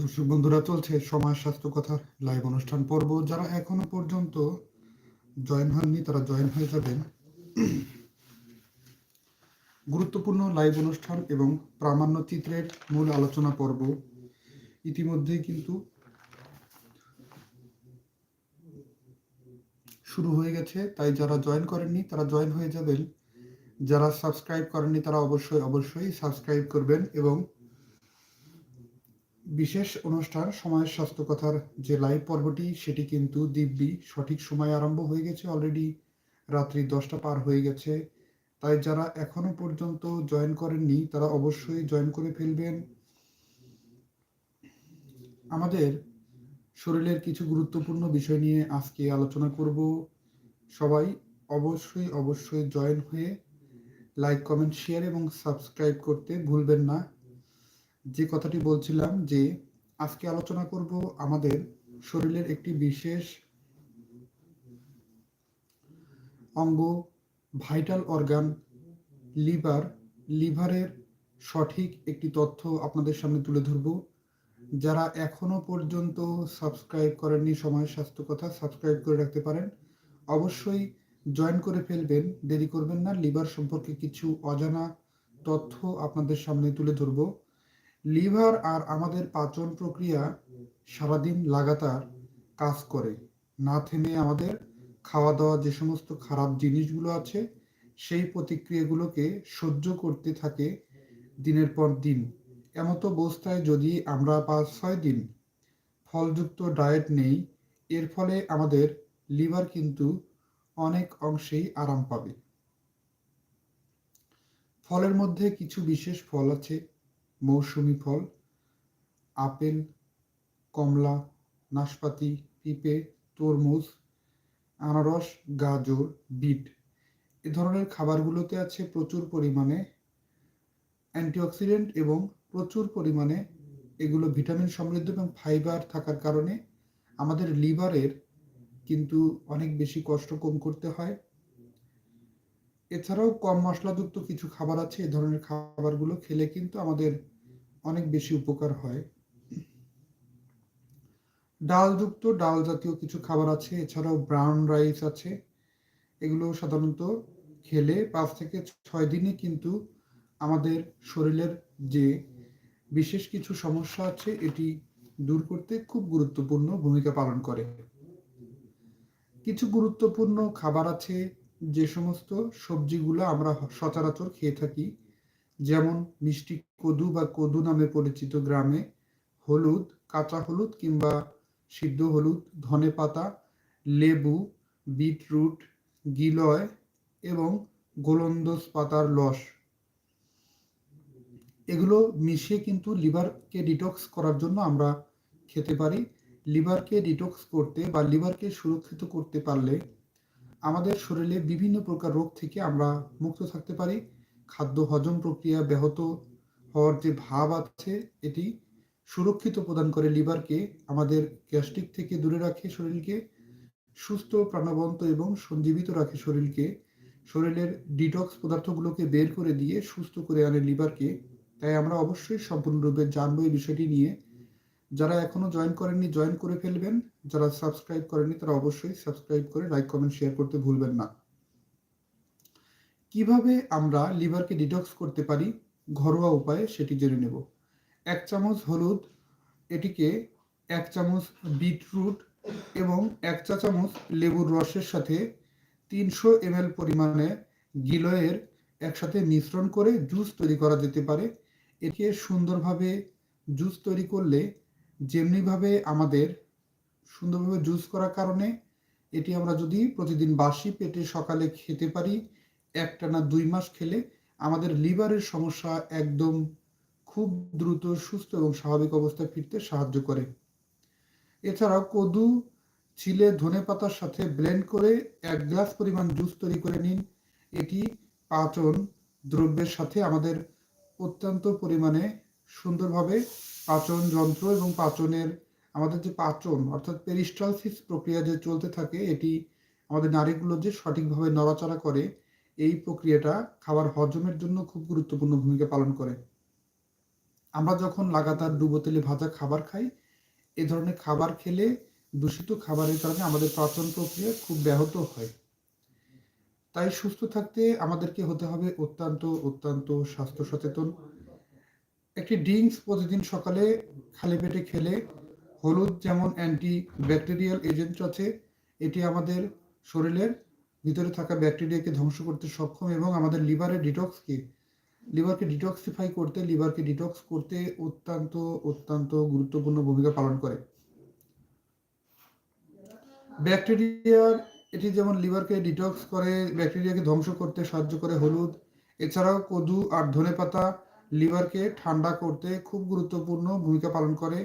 দর্শক বন্ধুরা, চলছে সমাজ স্বাস্থ্য কথা লাইভ অনুষ্ঠান পর্ব। যারা এখনও পর্যন্ত জয়েন হননি, তারা জয়েন হয়ে যাবেন। গুরুত্বপূর্ণ লাইভ অনুষ্ঠান এবং প্রামাণ্য চিত্রের মূল আলোচনা পর্ব। ইতিমধ্যেই কিন্তু শুরু হয়ে গেছে, তাই যারা জয়েন করেননি, তারা জয়েন হয়ে যাবেন। যারা সাবস্ক্রাইব করেননি, তারা অবশ্যই অবশ্যই সাবস্ক্রাইব করবেন এবং বিশেষ অনুষ্ঠান সময়ের স্বাস্থ্য কথার যে লাইভ পর্বটি, সেটি কিন্তু দিব্যি সঠিক সময় আরম্ভ হয়ে গেছে অলরেডি রাত্রি দশটা পার হয়ে গেছে। তাই যারা এখনও পর্যন্ত জয়েন করেননি, তারা অবশ্যই জয়েন করে ফেলবেন। আমাদের শরীরের কিছু গুরুত্বপূর্ণ বিষয় নিয়ে আজকে আলোচনা করব। সবাই অবশ্যই অবশ্যই জয়েন হয়ে লাইক কমেন্ট শেয়ার এবং সাবস্ক্রাইব করতে ভুলবেন না। যে কথাটি বলছিলাম যে আজকে আলোচনা করব আমাদের শরীরের একটি বিশেষ অঙ্গ ভাইটাল অর্গান লিভার লিভারের সঠিক একটি তথ্য আপনাদের সামনে তুলে ধরব। যারা এখনও পর্যন্ত সাবস্ক্রাইব করেননি, সময় স্বাস্থ্য কথা সাবস্ক্রাইব করে রাখতে পারেন। অবশ্যই জয়েন করে ফেলবেন, দেরি করবেন না। লিভার সম্পর্কে কিছু অজানা তথ্য আপনাদের সামনে তুলে ধরবো। লিভার আর আমাদের পাচন প্রক্রিয়া সারাদিন লাগাতার কাজ করে। না থেমে আমাদের খাওয়া দাওয়া যে সমস্ত খারাপ জিনিসগুলো আছে, সেই প্রতিক্রিয়াগুলোকে সহ্য করতে থাকে দিনের পর দিন। এমত অবস্থায় যদি আমরা পাঁচ, ছয় দিন ফলযুক্ত ডায়েট নেই, এর ফলে আমাদের লিভার কিন্তু অনেক অংশেই আরাম পাবে। ফলের মধ্যে কিছু বিশেষ ফল আছে। মৌসুমি ফল, আপেল, কমলা, নাশপাতি, পিঁপে, তরমুজ, আনারস, গাজর, বিট। এ ধরনের খাবারগুলোতে আছে প্রচুর পরিমাণে অ্যান্টিঅক্সিডেন্ট এবং প্রচুর পরিমাণে এগুলো ভিটামিন সমৃদ্ধ এবং ফাইবার থাকার কারণে আমাদের লিভারের কিন্তু অনেক বেশি কষ্ট কম করতে হয়। এছাড়াও কম মশলাযুক্ত কিছু খাবার আছে, এ ধরনের খাবারগুলো খেলে কিন্তু আমাদের অনেক বেশি উপকার হয়। ডালযুক্ত ডাল জাতীয় কিছু খাবার আছে, এছাড়াও ব্রাউন রাইস আছে। এগুলো সাধারণত খেলে পাঁচ থেকে ছয় দিনে কিন্তু আমাদের শরীরের যে বিশেষ কিছু সমস্যা আছে, এটি দূর করতে খুব গুরুত্বপূর্ণ ভূমিকা পালন করে। কিছু গুরুত্বপূর্ণ খাবার আছে, যে সমস্ত সবজিগুলো আমরা সচরাচর খেয়ে থাকি। যেমন মিষ্টি কদু বা কদু নামে পরিচিত গ্রামে হলুদ, কাঁচা হলুদ কিংবা সিদ্ধ হলুদ, ধনে পাতা, লেবু, বিটরুট, গিলয় এবং গোলন্দজ পাতার লস এগুলো মিশিয়ে কিন্তু লিভারকে ডিটক্স করার জন্য আমরা খেতে পারি। লিভারকে ডিটক্স করতে বা লিভারকে সুরক্ষিত করতে পারলে আমাদের শরীরে বিভিন্ন প্রকার রোগ থেকে আমরা মুক্ত থাকতে পারি। খাদ্য হজম প্রক্রিয়া ব্যাহত হওয়ার যে ভাব আছে, এটি সুরক্ষিত প্রদান করে লিভারকে, আমাদের গ্যাস্ট্রিক থেকে দূরে রাখে শরীরকে, সুস্থ, প্রাণবন্ত এবং সঞ্জীবিত রাখে শরীরকে। শরীরের ডিটক্স পদার্থগুলোকে বের করে দিয়ে সুস্থ করে আনে লিভারকে। তাই আমরা অবশ্যই সম্পূর্ণরূপে জানব এই বিষয়টি নিয়ে। যারা এখনও জয়েন করেননি, জয়েন করে ফেলবেন। যারা সাবস্ক্রাইব করেননি, তারা অবশ্যই সাবস্ক্রাইব করে, লাইক, কমেন্ট, শেয়ার করতে ভুলবেন না। কীভাবে আমরা লিভারকে ডিটক্স করতে পারি, ঘরোয়া উপায়ে সেটি জেনে নেব। এক চামচ হলুদ, এটিকে এক চামচ বিটরুট এবং এক চা চামচ লেবুর রসের সাথে তিনশো এম পরিমাণে গিলয়ের একসাথে মিশ্রণ করে জুস তৈরি করা যেতে পারে। একে সুন্দরভাবে জুস তৈরি করলে যেমনিভাবে আমাদের সুন্দরভাবে জুস করার কারণে, এটি আমরা যদি প্রতিদিন বাসি পেটে সকালে খেতে পারি একটানা দুই মাস খেলে আমাদের লিভারের সমস্যা একদম খুব দ্রুত সুস্থ এবং স্বাভাবিক অবস্থায় ফিরতে সাহায্য করে। এছাড়াও কদু ছিলে ধনে পাতার সাথে ব্লেন্ড করে এক গ্লাস পরিমাণ জুস তৈরি করে নিন। এটি পাচন দ্রব্যের সাথে আমাদের অত্যন্ত পরিমাণে সুন্দরভাবে পাচন যন্ত্র এবং পাচনের আমাদের যে পাচন, অর্থাৎ পেরিস্টালসিস প্রক্রিয়া যে চলতে থাকে, এটি আমাদের নারীগুলো যে সঠিকভাবে নড়াচড়া করে এই প্রক্রিয়াটা খাবার হজমের জন্য খুব গুরুত্বপূর্ণ ভূমিকা পালন করে। আমরা যখন লাগাতার ডুবো তেলে ভাজা খাবার খাই, এ ধরনের খাবার খেলে দূষিত খাবারের কারণে আমাদের পাচন প্রক্রিয়া খুব ব্যাহত হয়। তাই সুস্থ থাকতে আমাদেরকে হতে হবে অত্যন্ত অত্যন্ত স্বাস্থ্য সচেতন। একটি ড্রিঙ্কস প্রতিদিন সকালে খালি পেটে খেলে হলুদ যেমন অ্যান্টি ব্যাকটেরিয়াল এজেন্ট আছে, এটি আমাদের শরীরের ভিতরে থাকা ব্যাকটেরিয়াকে ধ্বংস করতে সক্ষম এবং আমাদের লিভারের ডিটক্সকে লিভারকে ডিটক্সিফাই করতে, লিভারকে ডিটক্স করতে অত্যন্ত অত্যন্ত গুরুত্বপূর্ণ ভূমিকা পালন করে। ব্যাকটেরিয়ার এটি যেমন লিভারকে ডিটক্স করে, ব্যাকটেরিয়াকে ধ্বংস করতে সাহায্য করে হলুদ, এছাড়াও কদু আর ধনে পাতা লিভারকে ঠান্ডা করতে খুব গুরুত্বপূর্ণ ভূমিকা পালন করে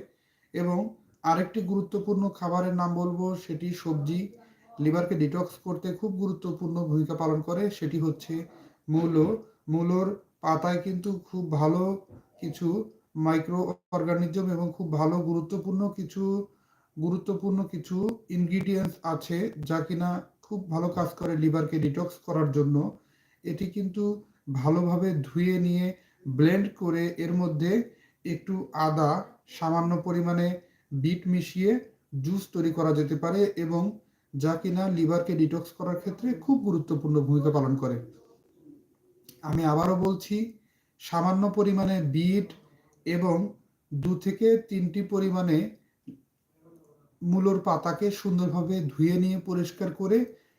এবং আরেকটি গুরুত্বপূর্ণ খাবারের নাম বলব, সেটি সবজি। লিভারকে ডিটক্স করতে খুব গুরুত্বপূর্ণ ভূমিকা পালন করে। সেটি হচ্ছে মূলো মূলোর পাতায় কিন্তু খুব ভালো কিছু মাইক্রো অর্গানিজম এবং খুব ভালো গুরুত্বপূর্ণ কিছু গুরুত্বপূর্ণ কিছু ইনগ্রিডিয়েন্টস আছে যা কিনা খুব ভালো কাজ করে লিভারকে ডিটক্স করার জন্য। এটি কিন্তু ভালোভাবে ধুয়ে নিয়ে ব্লেন্ড করে এর মধ্যে একটু আদা, সামান্য পরিমাণে বিট মিশিয়ে জুস তৈরি করা যেতে পারে এবং যা কিনা লিভারকে ডিটক্স করার ক্ষেত্রে খুব গুরুত্বপূর্ণ ভূমিকা পালন করে। আমি আবারও বলছি, সামান্য পরিমাণে বিট এবং দু থেকে তিনটি পরিমাণে মূলোর পাতাকে সুন্দরভাবে ধুয়ে নিয়ে পরিষ্কার করে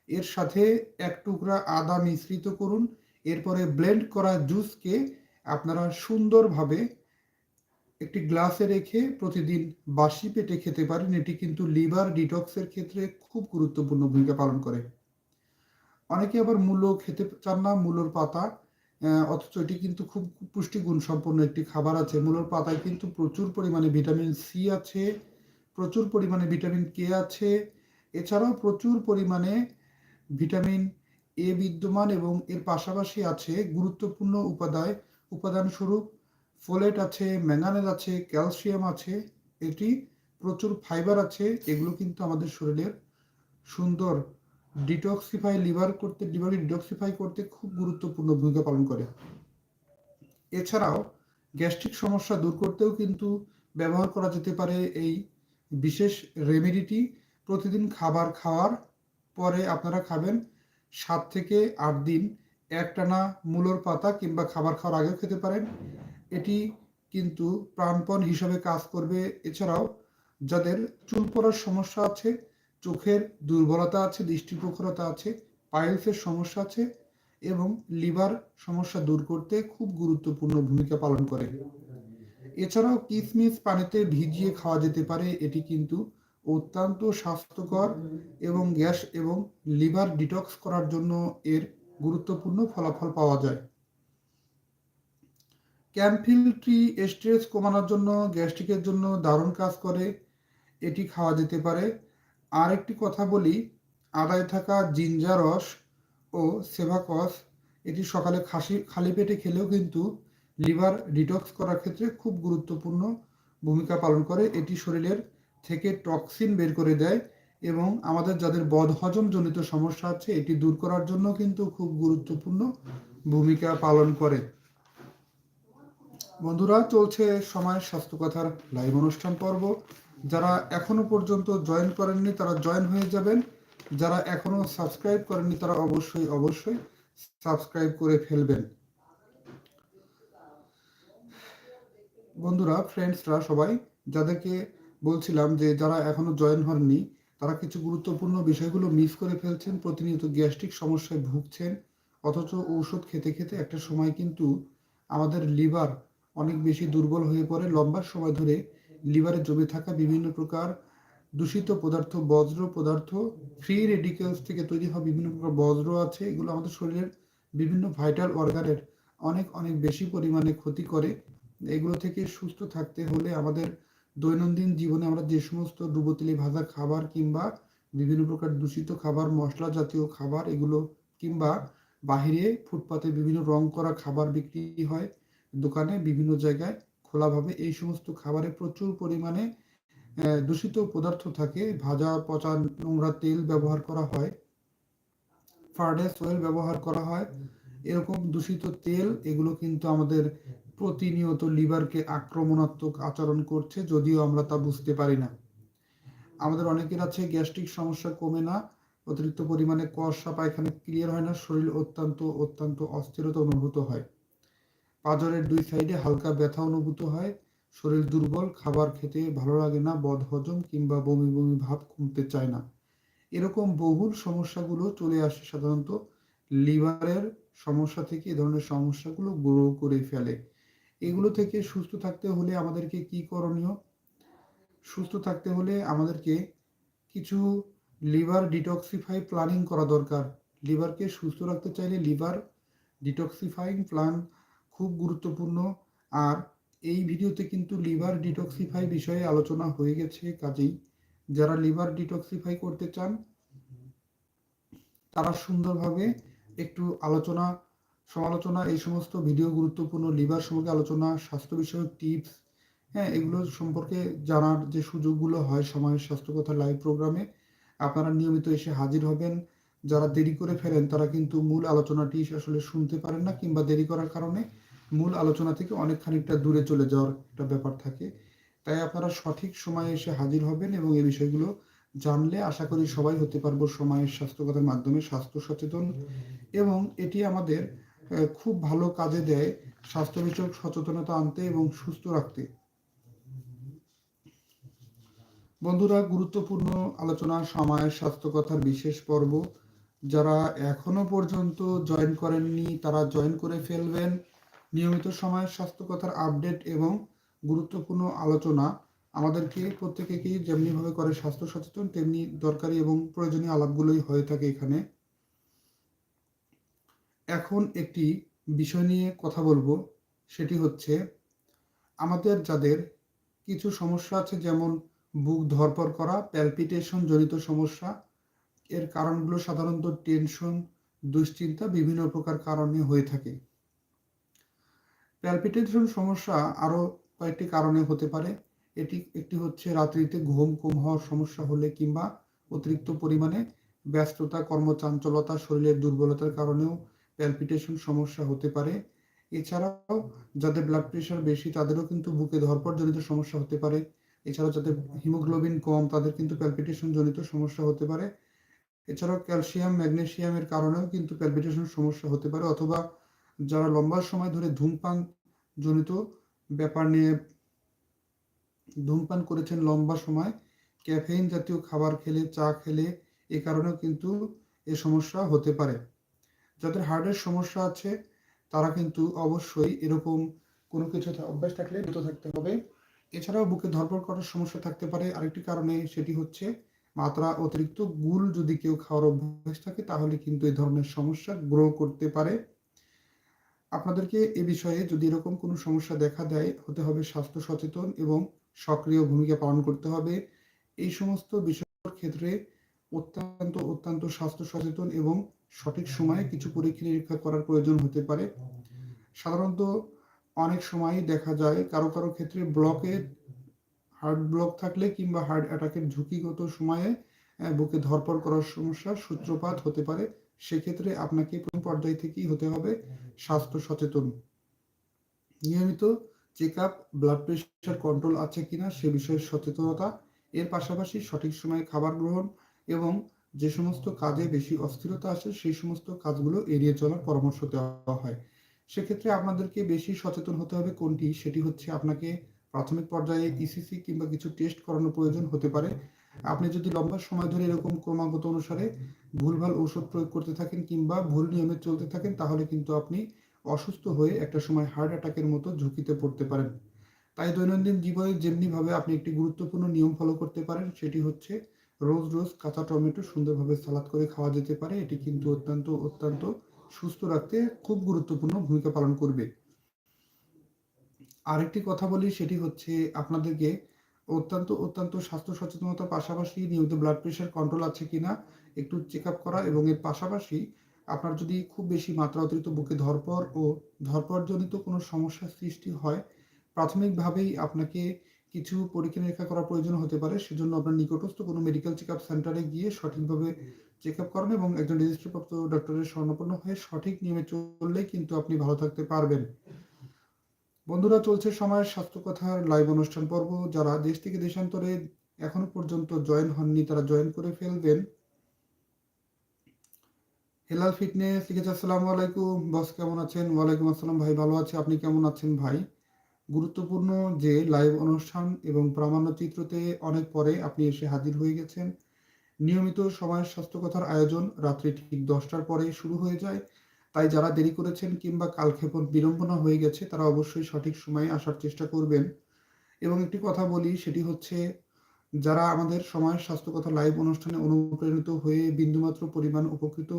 এর সাথে এক টুকরা আদা মিশ্রিত করুন। এরপরে ব্লেন্ড করা জুসকে আপনারা সুন্দরভাবে একটি গ্লাসে রেখে প্রতিদিন বাসি পেটে খেতে পারেন। এটি কিন্তু লিভার ডিটক্সের ক্ষেত্রে খুব গুরুত্বপূর্ণ ভূমিকা পালন করে। অনেকে আবার মূলো খেতে চান না, মূলোর পাতা অথচ এটি কিন্তু খুব পুষ্টিগুণ সম্পন্ন একটি খাবার আছে। মূলোর পাতায় কিন্তু প্রচুর পরিমাণে ভিটামিন সি আছে, প্রচুর পরিমাণে ভিটামিন কে আছে। এছাড়াও প্রচুর পরিমাণে ভিটামিন এ বিদ্যমান এবং এর পাশাপাশি আছে গুরুত্বপূর্ণ উপাদায় উপাদান স্বরূপ ফোলেট আছে, ম্যাঙ্গানেজ আছে, ক্যালসিয়াম আছে, এটি প্রচুর ফাইবার আছে, এগুলো কিন্তু আমাদের শরীরের সুন্দর ডিটক্সিফাই লিভার করতে লিভার ডিটক্সিফাই করতে খুব গুরুত্বপূর্ণ ভূমিকা পালন করে। এছাড়াও গ্যাস্ট্রিক সমস্যা দূর করতেও কিন্তু ব্যবহার করা যেতে পারে এই বিশেষ রেমেডিটি প্রতিদিন খাবার খাওয়ার পরে আপনারা খাবেন সাত থেকে আট দিন একটানা মূলর পাতা কিংবা খাবার খাওয়ার আগেও খেতে পারেন। এটি কিন্তু প্রাণপণ হিসাবে কাজ করবে। এছাড়াও যাদের চুল পড়ার সমস্যা আছে, চোখের দুর্বলতা আছে দৃষ্টি প্রখরতা আছে, পাইলসের সমস্যা আছে এবং লিভার সমস্যা দূর করতে খুব গুরুত্বপূর্ণ ভূমিকা পালন করে। এছাড়াও কিসমিস পানিতে ভিজিয়ে খাওয়া যেতে পারে। এটি কিন্তু অত্যন্ত স্বাস্থ্যকর এবং গ্যাস এবং লিভার ডিটক্স করার জন্য এর গুরুত্বপূর্ণ ফলাফল পাওয়া যায়। ক্যাম্পিল ট্রি স্ট্রেস কমানোর জন্য, গ্যাস্ট্রিকের জন্য দারুণ কাজ করে? এটি খাওয়া যেতে পারে। আর একটি কথা বলি, আদায় থাকা জিঞ্জার রস ও সেভাকস, এটি সকালে খাসি, খালি পেটে খেলেও কিন্তু লিভার ডিটক্স করার ক্ষেত্রে খুব গুরুত্বপূর্ণ ভূমিকা পালন করে। এটি শরীরের থেকে টক্সিন বের করে দেয় এবং আমাদের যাদের বদহজম জনিত সমস্যা আছে, এটি দূর করার জন্য কিন্তু খুব গুরুত্বপূর্ণ ভূমিকা পালন করে। বন্ধুরা, চলছে সময় স্বাস্থ্য কথার লাইভ অনুষ্ঠান পর্ব। যারা এখনও পর্যন্ত জয়েন করেননি, তারা জয়েন হয়ে যাবেন। যারা এখনও সাবস্ক্রাইব করেননি, তারা অবশ্যই অবশ্যই সাবস্ক্রাইব করে ফেলবেন। বন্ধুরা ফ্রেন্ডসরা সবাই, যাদেরকে বলছিলাম যে যারা এখনও জয়েন হননি, তারা কিছু গুরুত্বপূর্ণ বিষয়গুলো মিস করে ফেলছেন। প্রতিনিয়ত গ্যাস্ট্রিক সমস্যায় ভুগছেন, অথচ ঔষধ খেতে খেতে একটা সময় কিন্তু আমাদের লিভার অনেক বেশি দুর্বল হয়ে পড়ে। লম্বা সময় ধরে লিভারে জমে থাকা বিভিন্ন প্রকার দূষিত পদার্থ, বজ্র পদার্থ ফ্রি রেডিকেলস থেকে তৈরি হওয়া বিভিন্ন প্রকার বজ্র আছে, এগুলো আমাদের শরীরের বিভিন্ন ভাইটাল অর্গানের অনেক অনেক বেশি পরিমাণে ক্ষতি করে। এগুলো থেকে সুস্থ থাকতে হলে আমাদের দৈনন্দিন জীবনে আমরা যে সমস্ত ডুবোতেলি ভাজা খাবার কিংবা বিভিন্ন প্রকার দূষিত খাবার, মশলা জাতীয় খাবার, এগুলো কিংবা বাহিরে ফুটপাতে বিভিন্ন রং করা খাবার বিক্রি হয়। দোকানে বিভিন্ন জায়গায় খোলাভাবে এই সমস্ত খাবারে প্রচুর পরিমাণে দূষিত পদার্থ থাকে। ভাজা, পচা, নোংরা তেল ব্যবহার করা হয়। ফার্নেস অয়েল ব্যবহার করা হয়। এরকম দূষিত তেল, এগুলো কিন্তু আমাদের প্রতিনিয়ত লিভারকে আক্রমণাত্মক আচরণ করছে, যদিও আমরা তা বুঝতে পারি না। আমাদের অনেকের আছে গ্যাস্ট্রিক সমস্যা কমে না, অতিরিক্ত পরিমাণে কষা পায়খানা ক্লিয়ার হয় না, শরীর অত্যন্ত অত্যন্ত অস্থিরতা অনুভূত হয়। পাজরের দুই সাইডে হালকা ব্যথা অনুভূত হয়, শরীর দুর্বল, খাবার খেতে ভালো লাগে না, বদহজম কিংবা বমি বমি ভাব কমতে চায় না। এরকম বহুল সমস্যাগুলো চলে আসে সাধারণত। লিভারের সমস্যা থেকে এ ধরনের সমস্যাগুলো গ্রো করে ফেলে। এগুলো থেকে সুস্থ থাকতে হলে আমাদেরকে কি করণীয়? সুস্থ থাকতে হলে আমাদেরকে কিছু লিভার ডিটক্সিফাই প্ল্যানিং করা দরকার। লিভারকে সুস্থ রাখতে চাইলে লিভার ডিটক্সিফাইং প্ল্যান খুব গুরুত্বপূর্ণ। আর এই ভিডিওতে কিন্তু লিভার ডিটক্সিফাই বিষয়ে আলোচনা হয়ে গেছে কাজেই। যারা লিভার ডিটক্সিফাই করতে চান, তারা সুন্দরভাবে একটু আলোচনা, সমালোচনা, এই সমস্ত ভিডিও গুরুত্বপূর্ণ, লিভার সম্পর্কে আলোচনা, স্বাস্থ্য বিষয়ক টিপস হ্যাঁ এগুলো সম্পর্কে জানার যে সুযোগগুলো হয় সময়ের স্বাস্থ্য কথা লাইভ প্রোগ্রামে আপনারা নিয়মিত এসে হাজির হবেন। যারা দেরি করে ফেলেন তারা কিন্তু মূল আলোচনাটি আসলে শুনতে পারেন না কিংবা দেরি করার কারণে মূল আলোচনা থেকে অনেক খানিকটা দূরে চলে যাওয়ার একটা ব্যাপার থাকে। তাই আপনারা সঠিক সময়ে এসে হাজির হবেন এবং এই বিষয়গুলো জানলে আশা করি সবাই হতে পারব সময়ের স্বাস্থ্যকতার মাধ্যমে স্বাস্থ্য সচেতন এবং এটি আমাদের খুব ভালো কাজে দেয় স্বাস্থ্য বিষয়ক সচেতনতা আনতে এবং সুস্থ রাখতে। বন্ধুরা, গুরুত্বপূর্ণ আলোচনা সময়ের স্বাস্থ্য কথার বিশেষ পর্ব। যারা এখনও পর্যন্ত জয়েন করেননি, তারা জয়েন করে ফেলবেন। নিয়মিত সময়ের স্বাস্থ্য কথার আপডেট এবং গুরুত্বপূর্ণ আলোচনা আমাদেরকে প্রত্যেকেকেই যেমনিভাবে করে স্বাস্থ্য সচেতন, তেমনি দরকারি এবং প্রয়োজনীয় আলাপগুলোই হয়ে থাকে এখানে। এখন একটি বিষয় নিয়ে কথা বলব, সেটি হচ্ছে আমাদের যাদের কিছু সমস্যা আছে, যেমন বুক ধরপর করা, প্যালপিটেশন জনিত সমস্যা, এর কারণগুলো সাধারণত টেনশন, দুশ্চিন্তা, বিভিন্ন প্রকার কারণে হয়ে থাকে। প্যালপিটেশন সমস্যা আরও কয়েকটি কারণে হতে পারে। এটি একটি হচ্ছে রাত্রিতে ঘুম কম হওয়ার সমস্যা হলে কিংবা অতিরিক্ত পরিমাণে ব্যস্ততা, কর্মচাঞ্চলতা, শরীরের দুর্বলতার কারণেও প্যালপিটেশন সমস্যা হতে পারে। এছাড়াও যাদের ব্লাড প্রেশার বেশি, তাদেরও কিন্তু বুকে ধরপড় জনিত সমস্যা হতে পারে। এছাড়াও যাদের হিমোগ্লোবিন কম, তাদের কিন্তু প্যালপিটেশন জনিত সমস্যা হতে পারে। এছাড়াও ক্যালসিয়াম ম্যাগনেসিয়ামের কারণেও কিন্তু প্যালপিটেশন সমস্যা হতে পারে অথবা যারা লম্বা সময় ধরে ধূমপান জনিত ব্যাপার নিয়ে ধূমপান করেছেন লম্বা সময়, ক্যাফেইন জাতীয় খাবার খেলে, চা খেলে, এ কারণেও কিন্তু এ সমস্যা হতে পারে। যাদের হার্টের সমস্যা আছে, তারা কিন্তু অবশ্যই এরকম কোনো কিছু অভ্যাস থাকলে দ্রুত থাকতে হবে। এছাড়াও বুকে ধরপড় করার সমস্যা থাকতে পারে। আরেকটি কারণে সেটি হচ্ছে মাত্রা অতিরিক্ত গুল যদি কেউ খাওয়ার অভ্যাস থাকে, তাহলে কিন্তু এই ধরনের সমস্যা গ্রো করতে পারে। আপনাদেরকে এ বিষয়ে যদি এরকম কোনো সমস্যা দেখা দেয়, হতে হবে স্বাস্থ্য সচেতন এবং সক্রিয় ভূমিকা পালন করতে হবে। এই সমস্ত বিষয়ের ক্ষেত্রে অত্যন্ত অত্যন্ত স্বাস্থ্য সচেতন এবং সঠিক সময়ে কিছু পরীক্ষা নিরীক্ষা করার প্রয়োজন হতে পারে। সাধারণত অনেক সময় দেখা যায়, কারও কারও ক্ষেত্রে ব্লকে হার্ট ব্লক থাকলে কিংবা হার্ট অ্যাটাকের ঝুঁকিগত সময়ে বুকে ধরপড় করার সমস্যার সূত্রপাত হতে পারে। সেক্ষেত্রে আপনাকে প্রথম পর্যায় থেকেই হতে হবে স্বাস্থ্য সচেতন। নিয়মিত check up blood pressure control আছে কিনা সে বিষয়ে সচেতনতা, এর পাশাপাশি সঠিক সময়ে খাবার গ্রহণ এবং যে সমস্ত কাজে বেশি অস্থিরতা আসে সেই সমস্ত কাজগুলো এড়িয়ে চলার পরামর্শ দেওয়া হয়। সেক্ষেত্রে আপনাদেরকে বেশি সচেতন হতে হবে কোনটি? সেটি হচ্ছে আপনাকে প্রাথমিক পর্যায়ে ইসিসি কিংবা কিছু টেস্ট করানোর প্রয়োজন হতে পারে। আপনি যদি লম্বা সময় ধরে এরকম ক্রমাগত অনুসারে ভুলভাল ঔষধ প্রয়োগ করতে থাকেন কিংবা ভুল নিয়মে চলতে থাকেন, তাহলে কিন্তু আপনি অসুস্থ হয়ে একটা সময় হার্ট অ্যাটাকের মতো ঝুঁকিতে পড়তে পারেন। তাই দৈনন্দিন জীবনে যেমনিভাবে আপনি একটি গুরুত্বপূর্ণ নিয়ম ফলো করতে পারেন, সেটি হচ্ছে রোজ রোজ কাঁচা টমেটো সুন্দরভাবে সালাদ করে খাওয়া যেতে পারে। এটি কিন্তু অত্যন্ত অত্যন্ত সুস্থ রাখতে খুব গুরুত্বপূর্ণ ভূমিকা পালন করবে। আরেকটি কথা বলি, সেটি হচ্ছে আপনাদেরকে অত্যন্ত অত্যন্ত স্বাস্থ্য সচেতনতার পাশাপাশি নিয়মিত ব্লাড প্রেশার কন্ট্রোল আছে কিনা একটু চেক আপ করা এবং এর পাশাপাশি আপনার যদি খুব বেশি মাত্রা অতিরিক্ত বুকে ধরপর ও ধরপরজনিত কোনো সমস্যার সৃষ্টি হয়, প্রাথমিকভাবেই আপনাকে কিছু পরীক্ষা নিরীক্ষা করার প্রয়োজন হতে পারে। সেজন্য আপনার নিকটস্থ কোনো মেডিকেল চেক আপ সেন্টারে গিয়ে সঠিকভাবে চেক আপ করান এবং একজন রেজিস্ট্রিপ্রাপ্ত ডক্টরের স্বর্ণপন্ন হয়ে সঠিক নিয়মে চললেই কিন্তু আপনি ভালো থাকতে পারবেন। বন্ধুরা, চলছে সময়ের স্বাস্থ্য কথার লাইভ অনুষ্ঠান পর্ব। যারা দেশ থেকে দেশান্তরে এখনও পর্যন্ত জয়েন হননি, তারা জয়েন করে ফেলবেন। হেলাল ফিটনেস লিখেছে, আসসালামু আলাইকুম। বস কেমন আছেন? ওয়ালাইকুম আসসালাম ভাই, ভালো আছে। আপনি কেমন আছেন ভাই? গুরুত্বপূর্ণ যে লাইভ অনুষ্ঠান এবং প্রামাণ্য চিত্রতে অনেক পরে আপনি এসে হাজির হয়ে গেছেন। নিয়মিত সময়ের স্বাস্থ্য কথার আয়োজন রাত্রি ঠিক দশটার পরে শুরু হয়ে যায়। তাই যারা দেরি করেছেন কিংবা কালক্ষেপণ বিড়ম্বনা হয়ে গেছে তারা অবশ্যই সঠিক সময়ে আসার চেষ্টা করবেন। এবং একটি কথা বলি সেটি হচ্ছে যারা আমাদের সময়ের স্বাস্থ্য কথা লাইভ অনুষ্ঠানে অনুপ্রাণিত হয়ে বিন্দুমাত্র পরিমাণ উপকৃত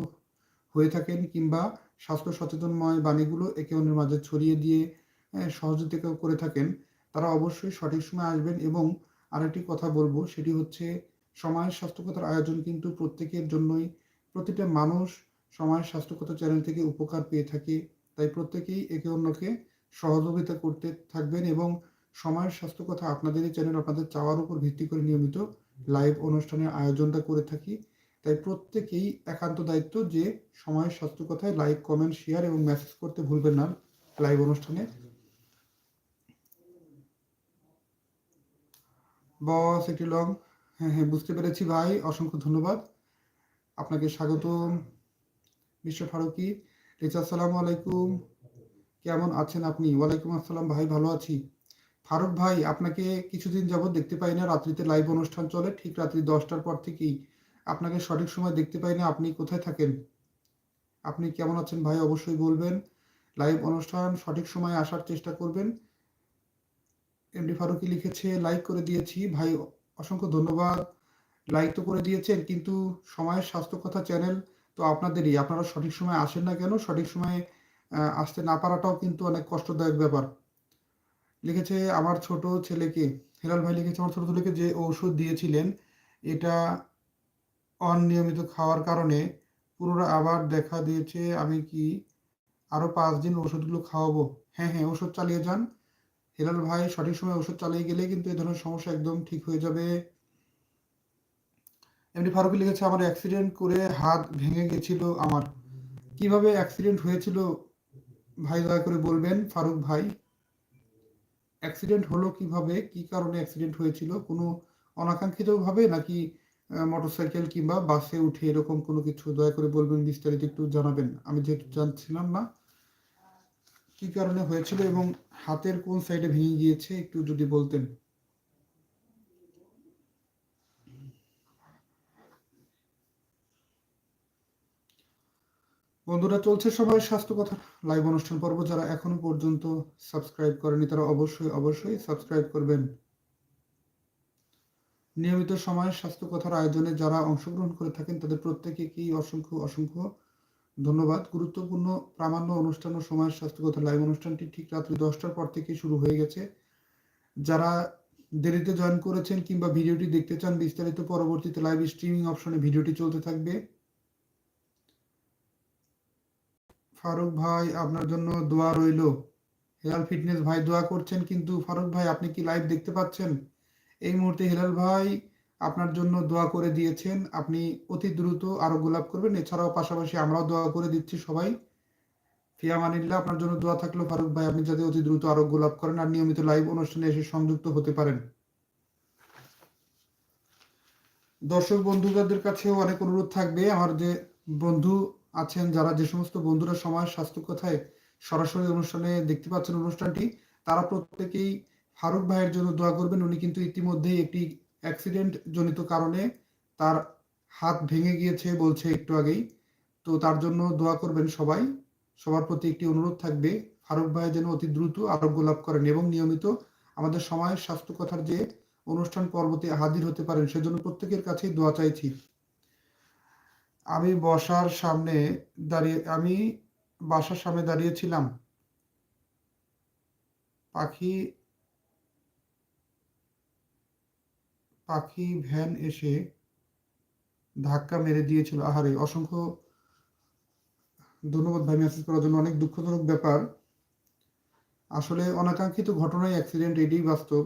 হয়ে থাকেন কিংবা স্বাস্থ্য সচেতনময় বাণীগুলো একে অন্যের মাঝে ছড়িয়ে দিয়ে হ্যাঁ, সহযোগিতা করে থাকেন তারা অবশ্যই সঠিক সময় আসবেন। এবং আরেকটি কথা বলব সেটি হচ্ছে সময়ের স্বাস্থ্যকতার আয়োজন কিন্তু প্রত্যেকের জন্যই প্রতিটা মানুষ সমাজ স্বাস্থ্যকতা চ্যানেল থেকে উপকার পেয়ে থাকে। তাই প্রত্যেকেই একে অন্যকে সহযোগিতা করতে থাকবেন এবং সময়ের স্বাস্থ্য কথা আপনাদের চ্যানেল আপনাদের চাওয়ার উপর ভিত্তি করে নিয়মিত লাইভ অনুষ্ঠানের আয়োজনটা করে থাকি। তাই প্রত্যেকেই একান্ত দায়িত্ব যে সময়ের স্বাস্থ্য কথায় লাইক কমেন্ট শেয়ার এবং মেসেজ করতে ভুলবেন না লাইভ অনুষ্ঠানে। বস, একটি লং হ্যাঁ হ্যাঁ বুঝতে পেরেছি ভাই। অসংখ্য ধন্যবাদ। আপনাকে স্বাগত মিস্টার ফারুকি। রিচা আসসালামু আলাইকুম। কেমন আছেন আপনি? ওয়ালাইকুম আসসালাম ভাই, ভালো আছি। ফারুক ভাই, আপনাকে কিছুদিন যাবত দেখতে পাই না, রাত্রিতে লাইভ অনুষ্ঠান চলে, ঠিক রাত্রি দশটার পর থেকেই। আপনাকে সঠিক সময় দেখতে পাই না, আপনি কোথায় থাকেন? আপনি কেমন আছেন ভাই, অবশ্যই বলবেন। লাইভ অনুষ্ঠান সঠিক সময়ে আসার চেষ্টা করবেন। এমডি ফারুকি লিখেছে, লাইক করে দিয়েছি। ভাই, অসংখ্য ধন্যবাদ। লাইক তো করে দিয়েছেন, কিন্তু সময়ের স্বাস্থ্য কথা চ্যানেল তো আপনাদেরই, আপনারা সঠিক সময় আসেন না কেন? সঠিক সময়ে আসতে না পারাটাও কিন্তু অনেক কষ্টদায়ক ব্যাপার। লিখেছে আমার ছোট ছেলেকে, হেলাল ভাই লিখেছে আমার ছোট ছেলেকে যে ঔষধ দিয়েছিলেন, এটা অনিয়মিত খাওয়ার কারণে পুনরায় আবার দেখা দিয়েছে, আমি কি আরও পাঁচ দিন ওষুধগুলো খাওয়াবো? হ্যাঁ হ্যাঁ ওষুধ চালিয়ে যান। হেলাল ভাই সঠিক সময় ওষুধ চালিয়ে গেলে কিন্তু এ ধরনের সমস্যা একদম ঠিক হয়ে যাবে। এমনি ফারুকি লিখেছে, আমার অ্যাক্সিডেন্ট করে হাত ভেঙে গেছিল আমার। কীভাবে অ্যাক্সিডেন্ট হয়েছিল? ভাই, দয়া করে বলবেন, ফারুক ভাই। অ্যাক্সিডেন্ট হলো কীভাবে? কি কারণে অ্যাক্সিডেন্ট হয়েছিল? কোনো অনাকাঙ্ক্ষিতভাবে নাকি মোটরসাইকেল কিংবা বাসে উঠে এরকম কোনো কিছু? দয়া করে বলবেন, বিস্তারিত একটু জানাবেন। আমি যেহেতু জানছিলাম না, কি কারণে হয়েছিল এবং হাতের কোন সাইডে ভেঙে গিয়েছে, একটু যদি বলতেন। বন্ধুরা, চলছে সবাই স্বাস্থ্য কথা লাইভ অনুষ্ঠান পর্ব। যারা এখনও পর্যন্ত সাবস্ক্রাইব করেনি, তারা অবশ্যই অবশ্যই সাবস্ক্রাইব করবেন। নিয়মিত সময় স্বাস্থ্য কথার আয়োজনে যারা অংশগ্রহণ করে থাকেন, তাদের প্রত্যেকে কি অসংখ্য অসংখ্য ধন্যবাদ। গুরুত্বপূর্ণ প্রামাণ্য অনুষ্ঠান ও সময়ের স্বাস্থ্য কথা লাইভ অনুষ্ঠানটি ঠিক রাত্রি দশটার পর থেকে শুরু হয়ে গেছে। যারা দেরিতে জয়েন করেছেন কিংবা ভিডিওটি দেখতে চান, বিস্তারিত পরবর্তীতে লাইভ স্ট্রিমিং অপশনে ভিডিওটি চলতে থাকবে। ফারুক ভাই, আপনার জন্য দোয়া রইল। হেলাল ফিটনেস ভাই দোয়া করছেন, কিন্তু ফারুক ভাই, আপনি কি লাইভ দেখতে পাচ্ছেন? এই মুহূর্তে হেলাল ভাই আপনার জন্য দোয়া করে দিয়েছেন। আপনি অতি দ্রুত আরও গোলাপ করবেন। এছাড়াও পাশাপাশি আমরাও দোয়া করে দিচ্ছি সবাই। ফিয়ামানিল্লাহ আপনার জন্য দোয়া থাকল ফারুক ভাই, আপনি যাতে অতি দ্রুত আরও গোলাপ করেন আর নিয়মিত লাইভ অনুষ্ঠানে এসে সংযুক্ত হতে পারেন। দর্শক বন্ধুদের কাছেও অনেক অনুরোধ থাকবে। আমার যে বন্ধু আছেন, যারা যে সমস্ত বন্ধুরা সমাজ, স্বাস্থ্য কথায় সরাসরি অনুষ্ঠানে দেখতে পাচ্ছেন অনুষ্ঠানটি, তারা প্রত্যেকেই ফারুক ভাইয়ের জন্য দোয়া করবেন। উনি কিন্তু ইতিমধ্যেই একটি অ্যাক্সিডেন্ট জনিত কারণে তার হাত ভেঙে গিয়েছে বলছে একটু আগেই। তো তার জন্য দোয়া করবেন সবাই। সবার প্রতি একটি অনুরোধ থাকবে, ফারুক ভাই যেন অতি দ্রুত আরোগ্য লাভ করেন এবং নিয়মিত আমাদের সময়ের স্বাস্থ্য কথার যে অনুষ্ঠান পর্বতে হাজির হতে পারেন, সেজন্য প্রত্যেকের কাছেই দোয়া চাইছি। আমি বসার সামনে দাঁড়িয়ে, আমি বাসার সামনে দাঁড়িয়েছিলাম। পাখি পাখি ভ্যান এসে ধাক্কা মেরে দিয়েছিল। আহারে, অসংখ্য ধন্যবাদ ভাই মেসেজ করার জন্য, অনেক দুঃখজনক ব্যাপার। আসলে অনাকাঙ্ক্ষিত ঘটনায় অ্যাক্সিডেন্ট এটাই বাস্তব।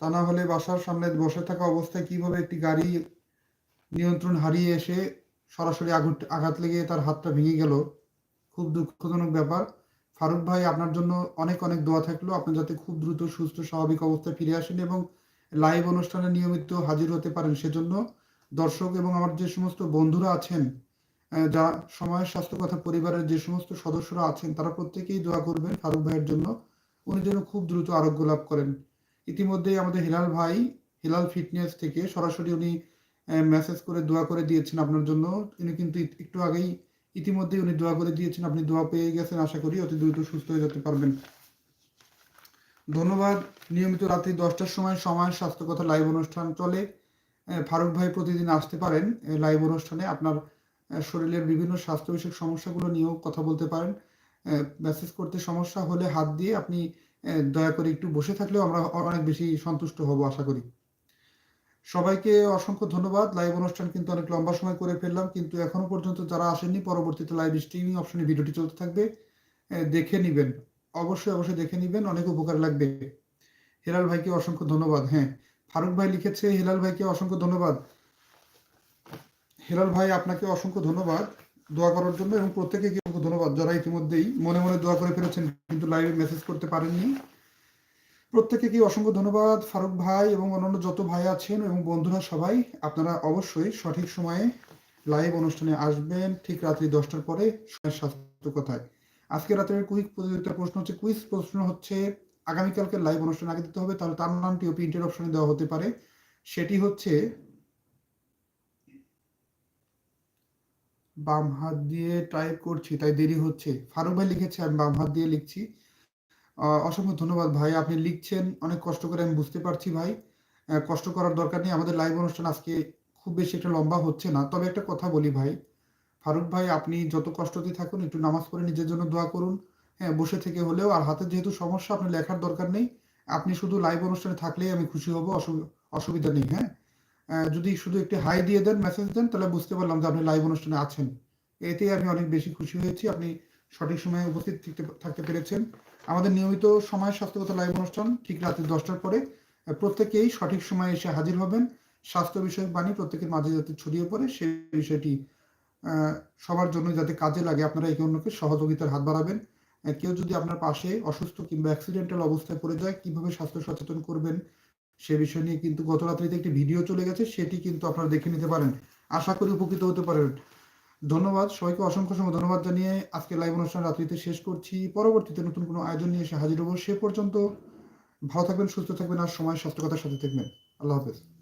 তা না হলে বাসার সামনে বসে থাকা অবস্থায় কীভাবে একটি গাড়ি নিয়ন্ত্রণ হারিয়ে এসে সরাসরি আঘাত আঘাত লেগে তার হাতটা ভেঙে গেল। খুব দুঃখজনক ব্যাপার। ফারুক ভাই, আপনার জন্য অনেক অনেক দোয়া থাকল। আপনি যাতে খুব দ্রুত সুস্থ, স্বাভাবিক অবস্থায় ফিরে আসেন এবং লাইভ অনুষ্ঠানে নিয়মিত হাজির হতে পারেন সেজন্য। দর্শক এবং আমার যে সমস্ত বন্ধুরা আছেন যা সময়ের স্বাস্থ্য কথা, পরিবারের যে সমস্ত সদস্যরা আছেন, তারা প্রত্যেকেই দোয়া করবেন ফারুক ভাইয়ের জন্য। উনি যেন খুব দ্রুত আরোগ্য লাভ করেন। ইতিমধ্যেই আমাদের হিলাল ভাই, হিলাল ফিটনেস থেকে সরাসরি উনি মেসেজ করে দোয়া করে দিয়েছেন আপনার জন্য। তিনি কিন্তু একটু আগেই ইতিমধ্যেই উনি দোয়া করে দিয়েছেন। আপনি দোয়া পেয়ে গেছেন, আশা করি অতি দ্রুত সুস্থ হয়ে যেতে পারবেন। ধন্যবাদ। নিয়মিত রাত্রি দশটার সময় সময় স্বাস্থ্য কথা লাইভ অনুষ্ঠান চলে। ফারুক ভাই প্রতিদিন আসতে পারেন। লাইভ অনুষ্ঠানে আপনার শরীরের বিভিন্ন স্বাস্থ্য বিষয়ক সমস্যাগুলো নিয়েও কথা বলতে পারেন। মেসেজ করতে সমস্যা হলে হাত দিয়ে আপনি দয়া করে একটু বসে থাকলেও আমরা অনেক বেশি সন্তুষ্ট হব, আশা করি। সবাইকে অসংখ্য ধন্যবাদ। লাইভ অনুষ্ঠান কিন্তু অনেক লম্বা সময় করে ফেললাম, কিন্তু এখনও পর্যন্ত যারা আসেননি, পরবর্তীতে লাইভ স্ট্রিমিং অপশনে ভিডিওটি চলতে থাকবে। দেখে নিবেন। অবশ্যই অবশ্যই দেখে নিবেন, অনেক উপকার লাগবে। হেলাল ভাইকে অসংখ্য ধন্যবাদ। হ্যাঁ ফারুক ভাই লিখেছে, হেলাল ভাইকে অসংখ্য ধন্যবাদ। হেলাল ভাই, আপনাকে অসংখ্য ধন্যবাদ। দোয়া করার জন্য এবং প্রত্যেকে ধন্যবাদ। যারা ইতিমধ্যেই মনে মনে দোয়া করে ফেলেছেন, কিন্তু লাইভে মেসেজ করতে পারেননি। প্রত্যেকে কি অসংখ্য ধন্যবাদ, ফারুক ভাই এবং অন্যান্য যত ভাই আছেন এবং বন্ধুরা সবাই। আপনারা অবশ্যই সঠিক সময়ে লাইভ অনুষ্ঠানে আসবেন, ঠিক রাত্রি দশটার পরে স্বাস্থ্য কথায় আজকে রাতের কুইক প্রতিযোগিতার প্রশ্ন হচ্ছে কুইজ প্রশ্ন হচ্ছে, আগামীকালকে লাইভ অনুষ্ঠান আগে দিতে হবে তাহলে তার নামটি নামটিও প্রিন্টের অপশনে দেওয়া হতে পারে। সেটি হচ্ছে, বাম হাত দিয়ে টাইপ করছি, তাই দেরি হচ্ছে। ফারুক ভাই লিখেছে, আমি বাম হাত দিয়ে লিখছি। অসংখ্য ধন্যবাদ ভাই। আপনি লিখছেন, অনেক কষ্ট করে আমি বুঝতে পারছি ভাই। কষ্ট করার দরকার নেই। আমাদের লাইভ অনুষ্ঠান আজকে খুব বেশি একটা লম্বা হচ্ছে না। তবে একটা কথা বলি ভাই। ফারুক ভাই, আপনি যত কষ্টতে থাকুন, একটু নামাজ পড়ে নিজের জন্য দোয়া করুন। হ্যাঁ বসে থেকে হলেও আর হাতে যেহেতু সমস্যা আপনি লেখার দরকার নেই। আপনি শুধু লাইভ অনুষ্ঠানে থাকলেই আমি খুশি হব, অসু- অসুবিধা নেই হ্যাঁ? যদি শুধু একটি হাই দিয়ে দেন মেসেজ দেন, তাহলে বুঝতে পারলাম যে আপনি লাইভ অনুষ্ঠানে আছেন। এতেই আমি অনেক বেশি খুশি হয়েছি। আপনি সঠিক সময়ে উপস্থিত থাকতে পেরেছেন। আমাদের নিয়মিত সময় স্বাস্থ্যগত লাইভ অনুষ্ঠান ঠিক রাত্রি দশটার পরে প্রত্যেকেই সঠিক সময়ে এসে হাজির হবেন। স্বাস্থ্য বিষয়ক বাণী প্রত্যেকের মাঝে যাতে ছড়িয়ে পড়ে সেই বিষয়টি সবার জন্য যাতে কাজে লাগে। আপনারা একে অন্যকে সহযোগিতার হাত বাড়াবেন। কেউ যদি আপনার পাশে অসুস্থ কিংবা অ্যাক্সিডেন্টাল অবস্থায় পড়ে যায়, কীভাবে স্বাস্থ্য সচেতন করবেন, সে বিষয় নিয়ে কিন্তু গত রাত্রিতে একটি ভিডিও চলে গেছে, সেটি কিন্তু আপনারা দেখে নিতে পারেন। আশা করি উপকৃত হতে পারেন। ধন্যবাদ। সবাইকে অসংখ্য অসংখ্য ধন্যবাদ জানিয়ে আজকে লাইভ অনুষ্ঠান রাত্রিতে শেষ করছি। পরবর্তীতে নতুন কোনো আয়োজন নিয়ে এসে হাজির হব। সে পর্যন্ত ভালো থাকবেন, সুস্থ থাকবেন আর সময় স্বাস্থ্যকতার সাথে থাকবেন। আল্লাহ হাফেজ।